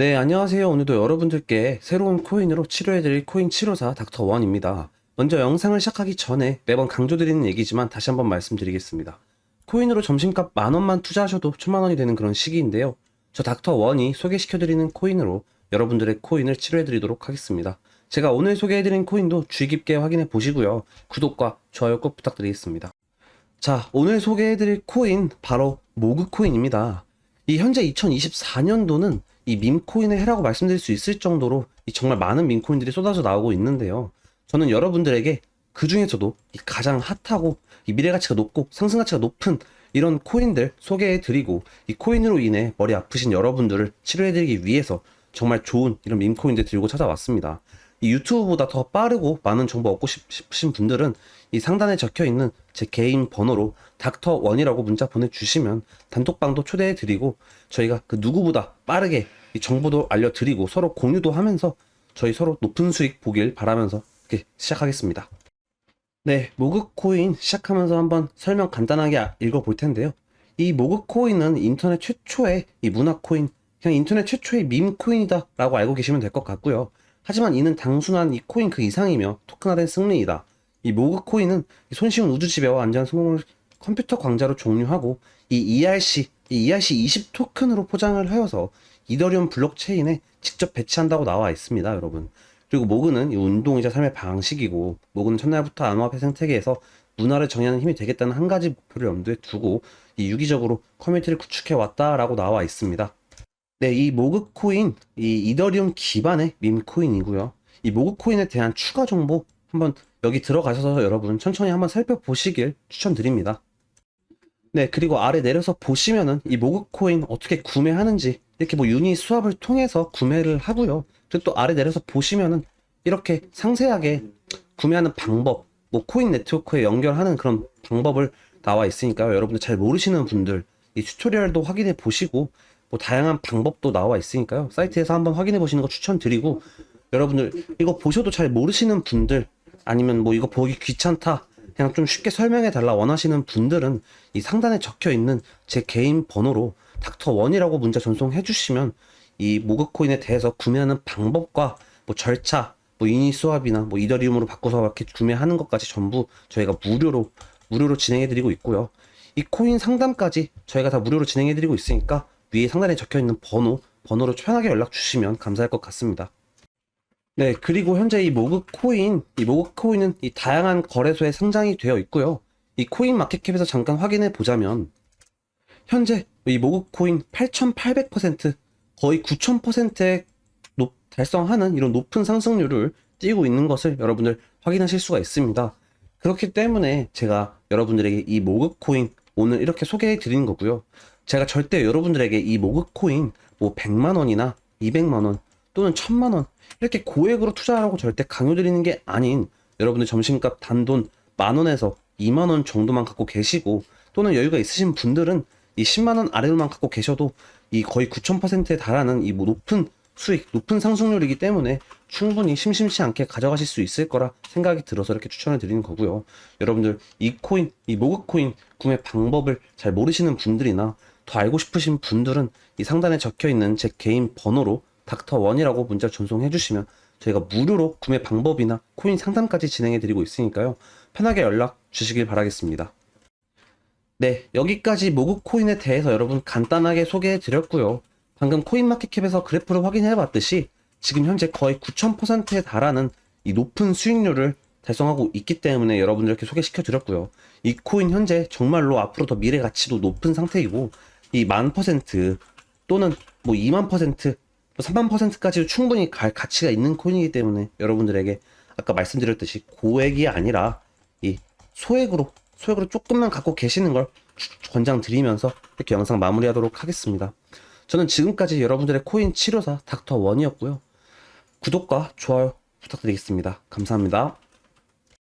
네, 안녕하세요. 오늘도 여러분들께 새로운 코인으로 치료해드릴 코인 치료사 닥터 원입니다. 먼저 영상을 시작하기 전에 매번 강조드리는 얘기지만 다시 한번 말씀드리겠습니다. 코인으로 점심값 만 원만 투자하셔도 천만 원이 되는 그런 시기인데요. 저 닥터 원이 소개시켜드리는 코인으로 여러분들의 코인을 치료해드리도록 하겠습니다. 제가 오늘 소개해드린 코인도 주의 깊게 확인해 보시고요. 구독과 좋아요 꼭 부탁드리겠습니다. 자, 오늘 소개해드릴 코인 바로 모그 코인입니다. 이 현재 2024년도는 이 밈코인의 해라고 말씀드릴 수 있을 정도로 이 정말 많은 밈코인들이 쏟아져 나오고 있는데요. 저는 여러분들에게 그 중에서도 이 가장 핫하고 이 미래 가치가 높고 상승 가치가 높은 이런 코인들 소개해 드리고 이 코인으로 인해 머리 아프신 여러분들을 치료해 드리기 위해서 정말 좋은 이런 밈코인들 들고 찾아왔습니다. 이 유튜브보다 더 빠르고 많은 정보 얻고 싶- 싶으신 분들은 이 상단에 적혀 있는 제 개인 번호로 닥터 원이라고 문자 보내주시면 단톡방도 초대해 드리고 저희가 그 누구보다 빠르게 이 정보도 알려드리고 서로 공유도 하면서 저희 서로 높은 수익 보길 바라면서 이렇게 시작하겠습니다. 네, 모그코인 시작하면서 한번 설명 간단하게 아- 읽어볼 텐데요. 이 모그코인은 인터넷 최초의 이 문화코인, 그냥 인터넷 최초의 밈코인이다라고 알고 계시면 될 것 같고요. 하지만 이는 단순한 이 코인 그 이상이며 토큰화된 승리이다. 이 모그코인은 이 손쉬운 우주 지배와 안전한 성공을 컴퓨터 광자로 종료하고 이 ERC, 이 ERC 20 토큰으로 포장을 하여서 이더리움 블록체인에 직접 배치한다고 나와 있습니다, 여러분. 그리고 모그는 이 운동이자 삶의 방식이고 모그는 첫날부터 암호화폐 생태계에서 문화를 정의하는 힘이 되겠다는 한 가지 목표를 염두에 두고 이 유기적으로 커뮤니티를 구축해 왔다라고 나와 있습니다. 네, 이 모그 코인, 이 이더리움 기반의 밈 코인이고요. 이 모그 코인에 대한 추가 정보 한번 여기 들어가셔서 여러분 천천히 한번 살펴보시길 추천드립니다. 네, 그리고 아래 내려서 보시면은 이 모그 코인 어떻게 구매하는지 이렇게 뭐 유니 수합을 통해서 구매를 하고요. 그리고 또 아래 내려서 보시면은 이렇게 상세하게 구매하는 방법, 뭐 코인 네트워크에 연결하는 그런 방법을 나와 있으니까요. 여러분들 잘 모르시는 분들 이 튜토리얼도 확인해 보시고 뭐 다양한 방법도 나와 있으니까요. 사이트에서 한번 확인해 보시는 거 추천드리고 여러분들 이거 보셔도 잘 모르시는 분들 아니면 뭐 이거 보기 귀찮다 그냥 좀 쉽게 설명해 달라 원하시는 분들은 이 상단에 적혀 있는 제 개인 번호로 닥터 원이라고 문자 전송해 주시면 이 모그코인에 대해서 구매하는 방법과 뭐 절차, 뭐 유니 수합이나 뭐 이더리움으로 바꿔서 이렇게 구매하는 것까지 전부 저희가 무료로 무료로 진행해 드리고 있고요. 이 코인 상담까지 저희가 다 무료로 진행해 드리고 있으니까 위에 상단에 적혀 있는 번호 번호로 편하게 연락 주시면 감사할 것 같습니다. 네, 그리고 현재 이 모그 코인, 이 모그 코인은 이 다양한 거래소에 상장이 되어 있고요. 이 코인 마켓캡에서 잠깐 확인해 보자면 현재 이 모그 코인 8,800% 거의 9,000%에 높, 달성하는 이런 높은 상승률을 띄고 있는 것을 여러분들 확인하실 수가 있습니다. 그렇기 때문에 제가 여러분들에게 이 모그 코인 오늘 이렇게 소개해 드리는 거고요. 제가 절대 여러분들에게 이 모그 코인 뭐 100만 원이나 200만 원 또는 1000만 원 이렇게 고액으로 투자하라고 절대 강요 드리는 게 아닌 여러분들 점심값 단돈 만 원에서 2만 원 정도만 갖고 계시고 또는 여유가 있으신 분들은 이 10만 원 아래로만 갖고 계셔도 이 거의 9,000%에 달하는 이 높은 수익, 높은 상승률이기 때문에 충분히 심심치 않게 가져가실 수 있을 거라 생각이 들어서 이렇게 추천을 드리는 거고요. 여러분들 이 코인, 이 모그 코인 구매 방법을 잘 모르시는 분들이나 더 알고 싶으신 분들은 이 상단에 적혀 있는 제 개인 번호로 닥터 원이라고 문자 전송해 주시면 저희가 무료로 구매 방법이나 코인 상담까지 진행해 드리고 있으니까요. 편하게 연락 주시길 바라겠습니다. 네, 여기까지 모그 코인에 대해서 여러분 간단하게 소개해 드렸고요. 방금 코인마켓캡에서 그래프를 확인해 봤듯이 지금 현재 거의 9,000%에 달하는 이 높은 수익률을 달성하고 있기 때문에 여러분들께 소개시켜 드렸고요. 이 코인 현재 정말로 앞으로 더 미래 가치도 높은 상태이고 이 만 퍼센트 또는 뭐 2만 퍼센트, 뭐 3만 퍼센트까지도 충분히 갈 가치가 있는 코인이기 때문에 여러분들에게 아까 말씀드렸듯이 고액이 아니라 이 소액으로 소액으로 조금만 갖고 계시는 걸 권장드리면서 이렇게 영상 마무리하도록 하겠습니다. 저는 지금까지 여러분들의 코인 치료사 닥터 원이었고요. 구독과 좋아요 부탁드리겠습니다. 감사합니다.